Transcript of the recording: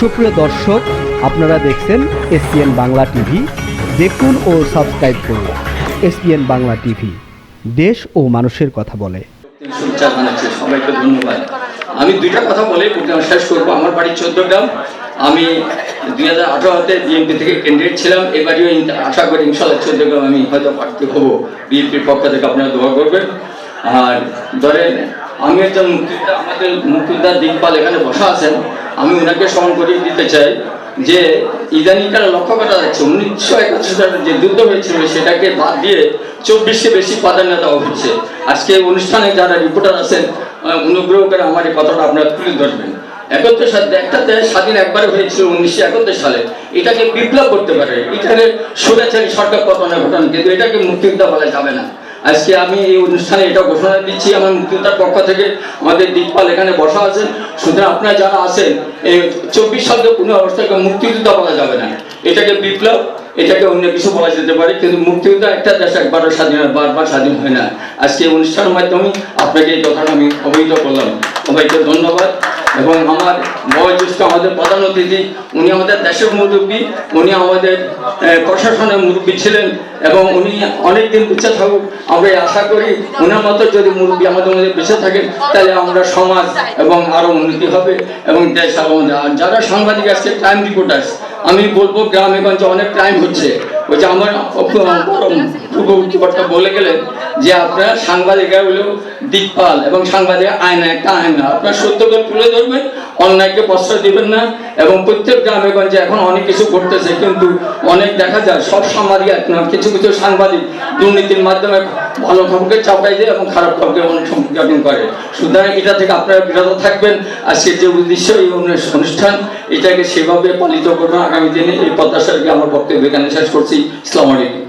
সুপ্রিয় দর্শক, আপনারা দেখছেন এসপিএন বাংলা টিভি। দেখুন ও সাবস্ক্রাইব করুন এসপিএন বাংলা টিভি। দেশ ও মানুষের কথা বলে। ধন্যবাদ। আমি দুইটা কথা বলে শেষ করব। আমার বাড়ি চোদ্দগ্রাম। আমি দুই হাজার আঠারোতে বিএনপি থেকে ক্যান্ডিডেট ছিলাম। এবারেও আশা করি ইনশাল্লাহ চোদ্দগ্রাম আমি হয়তো প্রার্থী হব। বিএনপির পক্ষ থেকে আপনারা দোয়া করবেন। আর ধরেন, আমি একজন মুক্তিযোদ্ধা, আমাদের মুক্তিযোদ্ধা দিকপাল এখানে বসা আছেন। আমি ওনাকে স্মরণ করিয়ে দিতে চাই যে ইদানিকাল লক্ষ্য করা যাচ্ছে, উনিশশো একাশি সালে যে যুদ্ধ হয়েছিল, সেটাকে বাদ দিয়ে চব্বিশে বেশি প্রাধান্য দেওয়া হচ্ছে। আজকে অনুষ্ঠানে যারা রিপোর্টার আছেন অনুগ্রহ করে আমার এই কথাটা আপনারা তুলে ধরবেন। একত্র সাথে একটা দেশ স্বাধীন একবারে হয়েছিল উনিশশো একাত্তর সালে। এটাকে বিপ্লব করতে পারে। এখানে স্বৈরাচারী সরকার পতনের ঘটনা, কিন্তু এটাকে মুক্তিযোদ্ধা বলা যাবে না। আজকে আমি এই অনুষ্ঠানে এটা ঘোষণা দিচ্ছি, আমার মুক্তিযোদ্ধার পক্ষ থেকে আমাদের দিকপাল এখানে বসা আছেন। সুতরাং আপনারা যারা আছেন, এই চব্বিশ সালকে কোনো অবস্থাকে মুক্তিযোদ্ধা বলা যাবে না। এটাকে বিপ্লব, এটাকে অন্য কিছু বলা যেতে পারে, কিন্তু মুক্তিযোদ্ধা একটা দেশ একবারও স্বাধীন, বারবার স্বাধীন হয় না। আজকে অনুষ্ঠানের মাধ্যমে আপনাকে এই কথাটা আমি অবহিত করলাম। সবাইকে ধন্যবাদ। এবং আমার বয়োজ্যেষ্ঠ আমাদের প্রধান অতিথি, উনি আমাদের দেশের মুরব্বী, উনি আমাদের প্রশাসনের মুরব্বী ছিলেন এবং উনি অনেকদিন বেঁচে থাকুক, আমরা আশা করি ওনার মতো যদি মুরব্বী আমাদের মধ্যে বেঁচে থাকেন, তাহলে আমরা সমাজ এবং আরও উন্নতি হবে এবং দেশ আরও উন্নতি হবে। আর যারা সাংবাদিক আসছে ক্রাইম রিপোর্টার্স আমি বলব গ্রামে গঞ্জে অনেক ক্রাইম হচ্ছে যে আমার পূর্ববর্তী বলে গেলেন যে আপনার সাংবাদিকরা হলো দিকপাল এবং সাংবাদিক আয়না একটা আয়না আপনার সত্যকে তুলে ধরবেন, অন্যায়কে প্রশ্রয় দিবেন না এবং প্রত্যেক গ্রামে গঞ্জে এখন অনেক কিছু ঘটতেছে। কিন্তু অনেক দেখা যায়, সব সাংবাদিক না, কিছু কিছু সাংবাদিক দুর্নীতির মাধ্যমে ভালো খবরকে চাপাই দেয় এবং খারাপ খবরকে অনেক করে। সুতরাং এটা থেকে আপনারা বিরত থাকবেন। আজকের যে উদ্দেশ্য এই অনুষ্ঠান, এটাকে সেভাবে পালিত করবেন আগামী দিনে এই প্রত্যাশাকে আমার বক্তব্য এখানে শেষ করছি। ইসলাম আলাইকুম।